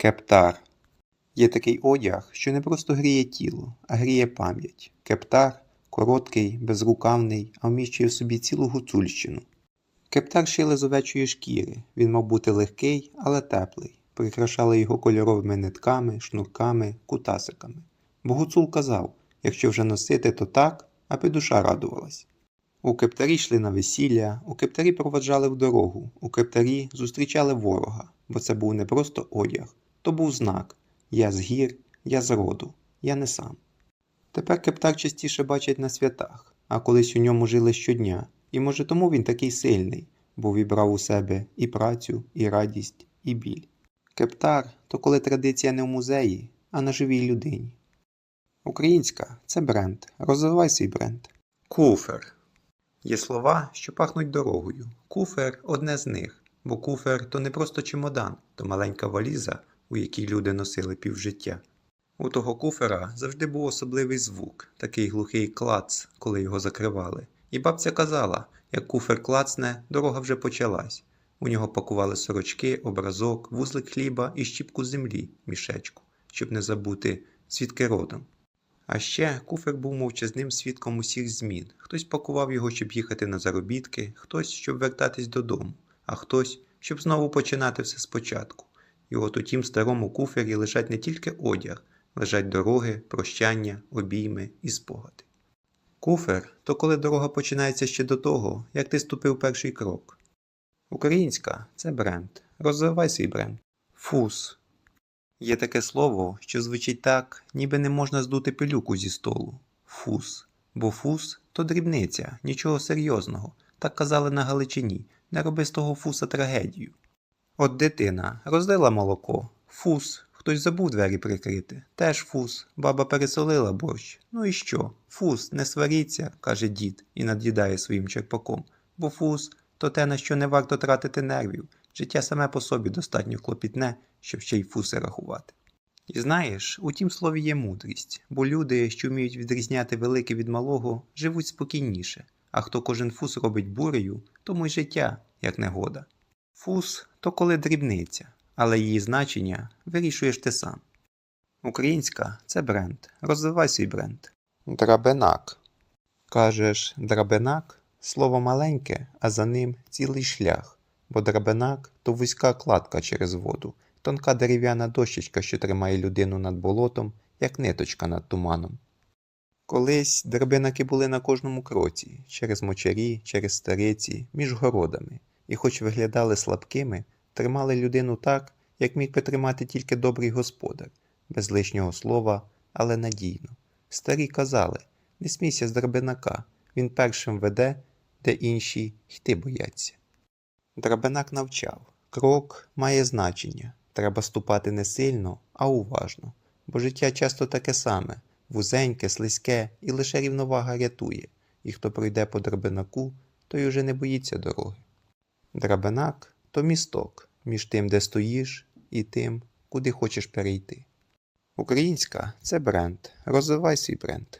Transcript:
Кептар. Є такий одяг, що не просто гріє тіло, а гріє пам'ять. Кептар короткий, безрукавний, а вміщує в собі цілу гуцульщину. Кептар шили з овечої шкіри. Він мав бути легкий, але теплий. Прикрашали його кольоровими нитками, шнурками, кутасиками. Бо гуцул казав, якщо вже носити, то так, аби душа радувалась. У кептарі йшли на весілля, у кептарі проваджали в дорогу, у кептарі зустрічали ворога, бо це був не просто одяг, то був знак Я з гір, я з роду, я не сам. Тепер кептар частіше бачать на святах, а колись у ньому жили щодня, і може тому він такий сильний, бо вібрав у себе і працю, і радість, і біль. Кептар то коли традиція не в музеї, а на живій людині. Українська це бренд. Розвивай свій бренд. Куфер. Є слова, що пахнуть дорогою. Куфер одне з них, бо куфер то не просто чемодан, то маленька валіза, у якій люди носили півжиття. У того куфера завжди був особливий звук, такий глухий клац, коли його закривали. І бабця казала, як куфер клацне, дорога вже почалась. У нього пакували сорочки, образок, вузлик хліба і щіпку землі, мішечку, щоб не забути, звідки родом. А ще куфер був мовчазним свідком усіх змін. Хтось пакував його, щоб їхати на заробітки, хтось, щоб вертатись додому, а хтось, щоб знову починати все спочатку. І от у тім старому куфері лежать не тільки одяг, лежать дороги, прощання, обійми і спогади. Куфер то коли дорога починається ще до того, як ти ступив перший крок. Українська це бренд. Розвивай свій бренд. Фус. Є таке слово, що звучить так, ніби не можна здути пилюку зі столу. Фус. Бо фус то дрібниця, нічого серйозного. Так казали на Галичині. Не роби з того фуса трагедію. От дитина розлила молоко. Фус. Хтось забув двері прикрити. Теж фус. Баба пересолила борщ. Ну і що? Фус, не сваріться, каже дід і над'їдає своїм черпаком. Бо фус то те, на що не варто тратити нервів. Життя саме по собі достатньо клопітне, щоб ще й фуси рахувати. І знаєш, у тім слові є мудрість, бо люди, що вміють відрізняти велике від малого, живуть спокійніше, а хто кожен фус робить бурею, тому й життя, як негода. Фус то коли дрібниця, але її значення вирішуєш ти сам. Українська це бренд. Розвивай свій бренд. Драбенак. Кажеш, драбенак слово маленьке, а за ним цілий шлях, бо драбенак то вузька кладка через воду, тонка дерев'яна дощечка, що тримає людину над болотом, як ниточка над туманом. Колись драбинаки були на кожному кроці, через мочарі, через стариці, між городами, і, хоч виглядали слабкими, тримали людину так, як міг би тримати тільки добрий господар, без лишнього слова, але надійно. Старі казали не смійся з драбинака, він першим веде, де інші йти бояться. Драбинак навчав крок має значення. Треба ступати не сильно, а уважно, бо життя часто таке саме вузеньке, слизьке, і лише рівновага рятує, і хто пройде по драбинаку, той уже не боїться дороги. Драбинак то місток між тим, де стоїш, і тим, куди хочеш перейти. Українська це бренд. Розвивай свій бренд.